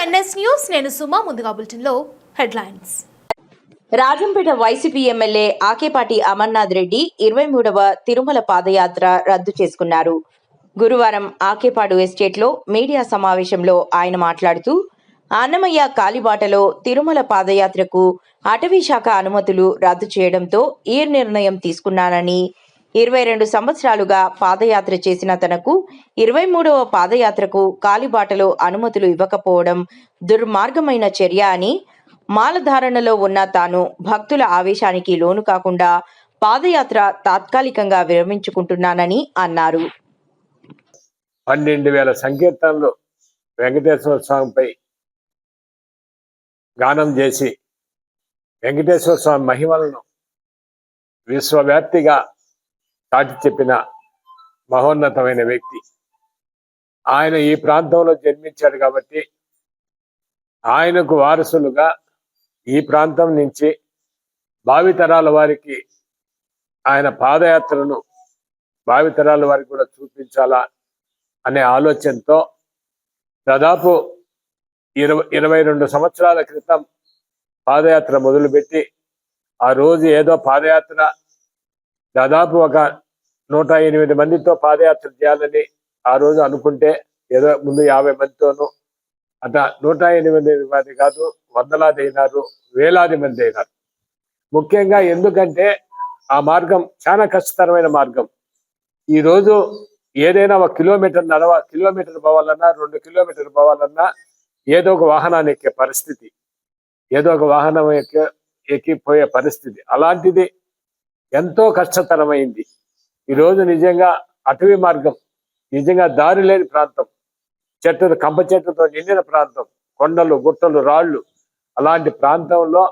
NS news నేను సుమా ముందుగా బులెటిన్లో headlines. Rajampet YCP MLA Akepati Amarnath Reddy ఇరవై మూడవ తిరుమల పాదయాత్ర రద్దు చేసుకున్నారు. గురువారం ఆకేపాడు ఎస్టేట్లో మీడియా సమావేశంలో ఆయన మాట్లాడుతూ అన్నమయ్య కాలిబాటలో తిరుమల పాదయాత్రకు అటవీ శాఖ అనుమతులు రద్దు చేయడంతో ఈ నిర్ణయం తీసుకున్నానని ఇరవై రెండు సంవత్సరాలుగా పాదయాత్ర చేసిన తనకు ఇరవై మూడవ పాదయాత్రకు కాలిబాటలో అనుమతులు ఇవ్వకపోవడం దుర్మార్గమైన చర్య అని మాలధారణలో ఉన్న తాను భక్తుల ఆవేశానికి లోను కాకుండా పాదయాత్ర తాత్కాలికంగా విరమించుకుంటున్నానని అన్నారు. పన్నెండు వేల సంకీర్తనలు వెంకటేశ్వర స్వామిపై గానం చేసి వెంకటేశ్వర స్వామి మహిమలను విశ్వవ్యాప్తిగా చాటి చెప్పిన మహోన్నతమైన వ్యక్తి. ఆయన ఈ ప్రాంతంలో జన్మించాడు కాబట్టి ఆయనకు వారసులుగా ఈ ప్రాంతం నుంచి భావితరాల వారికి ఆయన పాదయాత్రను భావితరాల వారికి కూడా చూపించాలా అనే ఆలోచనతో దాదాపు ఇరవై ఇరవై రెండు సంవత్సరాల క్రితం పాదయాత్ర మొదలుపెట్టి ఆ రోజు ఏదో పాదయాత్ర దాదాపు ఒక నూట ఎనిమిది మందితో పాదయాత్ర చేయాలని ఆ రోజు అనుకుంటే ఏదో ముందు యాభై మందితోనూ అట నూట ఎనిమిది మంది కాదు వందలాది అయినారు వేలాది మంది అయినారు. ముఖ్యంగా ఎందుకంటే ఆ మార్గం చాలా కష్టతరమైన మార్గం. ఈ రోజు ఏదైనా ఒక కిలోమీటర్ నడవ కిలోమీటర్ పోవాలన్నా రెండు కిలోమీటర్ పోవాలన్నా ఏదో ఒక వాహనాన్ని ఎక్కే పరిస్థితి. ఏదో ఒక వాహనం ఎక్కి ఎక్కిపోయే పరిస్థితి. అలాంటిది ఎంతో కష్టతరమైంది. ఈరోజు నిజంగా అటవీ మార్గం నిజంగా దారి లేని ప్రాంతం చెట్టు కంప చెట్లతో నిండిన ప్రాంతం కొండలు గుట్టలు రాళ్ళు అలాంటి ప్రాంతంలో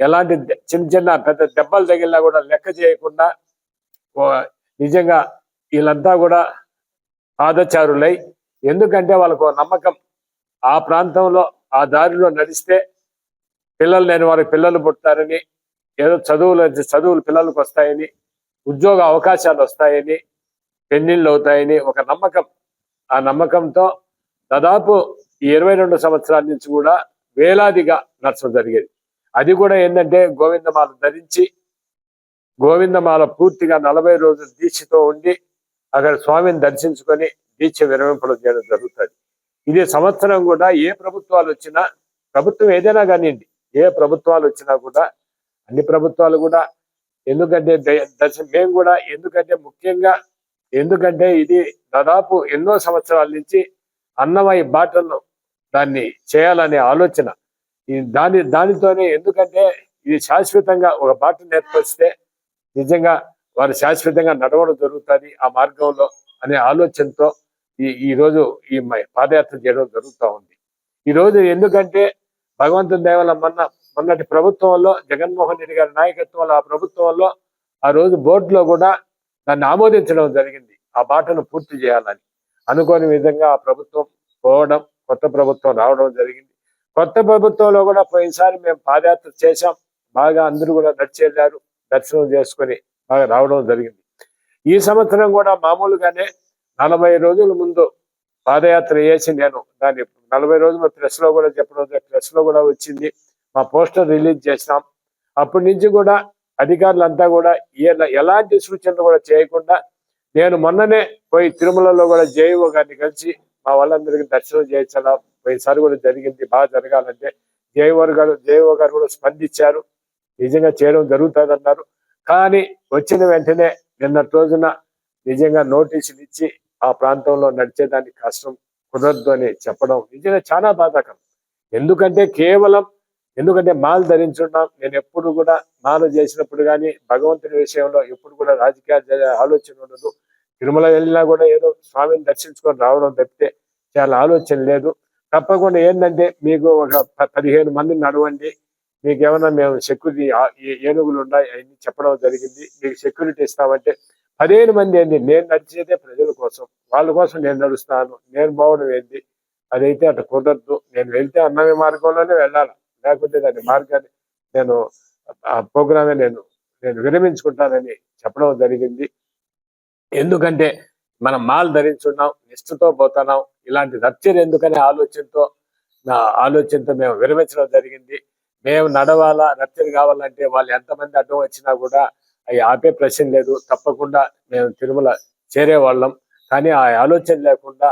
ఎలాంటి చిన్న చిన్న పెద్ద దెబ్బలు తగిలినా కూడా లెక్క చేయకుండా నిజంగా వీళ్ళంతా కూడా పాదచారులై ఎందుకంటే వాళ్ళకు నమ్మకం ఆ ప్రాంతంలో ఆ దారిలో నడిస్తే పిల్లలు లేని వారికి పిల్లలు పుట్టారని ఏదో చదువులు చదువులు పిల్లలకు వస్తాయని ఉద్యోగ అవకాశాలు వస్తాయని పెన్నిళ్ళు అవుతాయని ఒక నమ్మకం. ఆ నమ్మకంతో దాదాపు ఈ ఇరవై రెండు సంవత్సరాల నుంచి కూడా వేలాదిగా నడచడం జరిగేది. అది కూడా ఏంటంటే గోవిందమాల ధరించి గోవిందమాల పూర్తిగా నలభై రోజులు దీక్షతో ఉండి అక్కడ స్వామిని దర్శించుకొని దీక్ష విరమింపడం చేయడం జరుగుతుంది. ఇది సంవత్సరం కూడా ఏ ప్రభుత్వాలు వచ్చినా ప్రభుత్వం ఏదైనా కానివ్వండి ఏ ప్రభుత్వాలు వచ్చినా కూడా అన్ని ప్రభుత్వాలు కూడా ఎందుకంటే ద- మేము కూడా ఎందుకంటే ముఖ్యంగా ఎందుకంటే ఇది దాదాపు ఎన్నో సంవత్సరాల నుంచి అన్నమయ్య బాటలను దాన్ని చేయాలనే ఆలోచన. ఈ దాని దానితోనే ఎందుకంటే ఇది శాశ్వతంగా ఒక బాటను నేర్పరిస్తే నిజంగా వారు శాశ్వతంగా నడవడం జరుగుతుంది ఆ మార్గంలో అనే ఆలోచనతో ఈ ఈ రోజు ఈ మ- పాదయాత్ర చేయడం జరుగుతూ ఉంది. ఈ రోజు ఎందుకంటే భగవంతుని దేవాల మొన్న మొన్నటి ప్రభుత్వంలో జగన్మోహన్ రెడ్డి గారి నాయకత్వంలో ఆ ప్రభుత్వంలో ఆ రోజు బోర్డులో కూడా దాన్ని ఆమోదించడం జరిగింది. ఆ బాటను పూర్తి చేయాలని అనుకోని విధంగా ఆ ప్రభుత్వం పోవడం కొత్త ప్రభుత్వం రావడం జరిగింది. కొత్త ప్రభుత్వంలో కూడా పోయినసారి మేము పాదయాత్ర చేశాం. బాగా అందరూ కూడా నడిచి వెళ్ళారు దర్శనం చేసుకొని బాగా రావడం జరిగింది. ఈ సంవత్సరం కూడా మామూలుగానే నలభై రోజుల ముందు పాదయాత్ర చేసి నేను దాన్ని నలభై రోజులు ప్రెస్లో కూడా చెప్పడం ప్రెస్లో కూడా వచ్చింది. మా పోస్టర్ రిలీజ్ చేసినాం. అప్పటి నుంచి కూడా అధికారులంతా కూడా ఎలాంటి సూచనలు కూడా చేయకుండా నేను మొన్ననే పోయి తిరుమలలో కూడా జేఈఓ గారిని కలిసి మా వాళ్ళందరికీ దర్శనం చేయించాలా పోయినసారి కూడా జరిగింది బాగా జరగాలంటే జేఈఓ గారు జేఈఓ గారు కూడా స్పందించారు. నిజంగా చేయడం జరుగుతుందన్నారు. కానీ వచ్చిన వెంటనే నిన్నటి రోజున నిజంగా నోటీసులు ఇచ్చి ఆ ప్రాంతంలో నడిచేదానికి కష్టం కుదరదు అని చెప్పడం నిజంగా చాలా బాధాకరం. ఎందుకంటే కేవలం ఎందుకంటే మాల ధరించున్నాం నేను ఎప్పుడు కూడా మాల చేసినప్పుడు కానీ భగవంతుని విషయంలో ఎప్పుడు కూడా రాజకీయ ఆలోచన ఉండదు. తిరుమల వెళ్ళినా కూడా ఏదో స్వామిని దర్శించుకొని రావడం తప్పితే చాలా ఆలోచన లేదు. తప్పకుండా ఏంటంటే మీకు ఒక పదిహేను మందిని నడవండి. మీకు ఏమన్నా మేము సెక్యూరిటీ ఏనుగులు ఉన్నాయి అవన్నీ చెప్పడం జరిగింది. మీకు సెక్యూరిటీ ఇస్తామంటే పదిహేను మంది ఏంది నేను నడిచేదే ప్రజల కోసం. వాళ్ళ కోసం నేను నడుస్తాను. నేను పోవడం ఏంది అదైతే అటు కుదరదు. నేను వెళ్తే అన్నవి మార్గంలోనే వెళ్ళాలి? లేకపోతే దాని మార్గాన్ని నేను ఆ ప్రోగ్రామే నేను నేను విరమించుకుంటానని చెప్పడం జరిగింది. ఎందుకంటే మనం మాల్ ధరించున్నాం నిష్ఠతో పోతున్నాం ఇలాంటి రచ్చర్ ఎందుకనే ఆలోచనతో నా ఆలోచనతో మేము విరమించడం జరిగింది. మేము నడవాలా రచ్చలు కావాలంటే వాళ్ళు ఎంతమంది అడ్డం వచ్చినా కూడా అవి ఆపే ప్రశ్న లేదు. తప్పకుండా మేము తిరుమల చేరేవాళ్ళం. కానీ ఆ ఆలోచన లేకుండా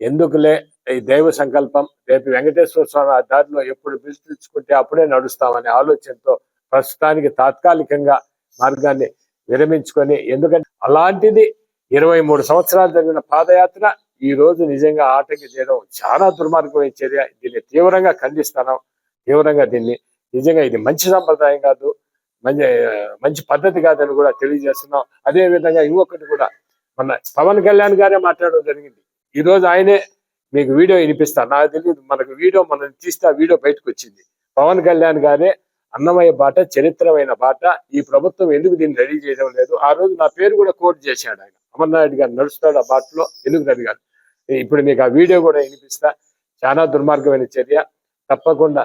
ఎందుకులే ఈ దైవ సంకల్పం? రేపు వెంకటేశ్వర స్వామి ఆ దారిలో ఎప్పుడు పిలుచుకుంటే అప్పుడే నడుస్తామనే ఆలోచనతో ప్రస్తుతానికి తాత్కాలికంగా మార్గాన్ని విరమించుకొని ఎందుకంటే అలాంటిది ఇరవై మూడు సంవత్సరాలు జరిగిన పాదయాత్ర ఈ రోజు నిజంగా ఆటంకి చేయడం చాలా దుర్మార్గమైన చర్య. దీన్ని తీవ్రంగా ఖండిస్తాను తీవ్రంగా దీన్ని నిజంగా ఇది మంచి సంప్రదాయం కాదు. మంచి మంచి పద్ధతి కాదని కూడా తెలియజేస్తున్నాం. అదే విధంగా ఇంకొకటి కూడా మన పవన్ కళ్యాణ్ గారే మాట్లాడడం జరిగింది. ఈ రోజు ఆయనే మీకు వీడియో వినిపిస్తా నాకు తెలియదు మనకు వీడియో మనం తీస్తే ఆ వీడియో బయటకు వచ్చింది. పవన్ కళ్యాణ్ గారే అన్నమయ్య బాట చరిత్రమైన బాట. ఈ ప్రభుత్వం ఎందుకు దీన్ని రెడీ చేయడం లేదు? ఆ రోజు నా పేరు కూడా కోట్ చేశాడు ఆయన. అమర్నాయుడు గారు నడుస్తాడు ఆ బాటలో ఎందుకు అడిగాడు ఇప్పుడు మీకు ఆ వీడియో కూడా వినిపిస్తా. చాలా దుర్మార్గమైన చర్య. తప్పకుండా.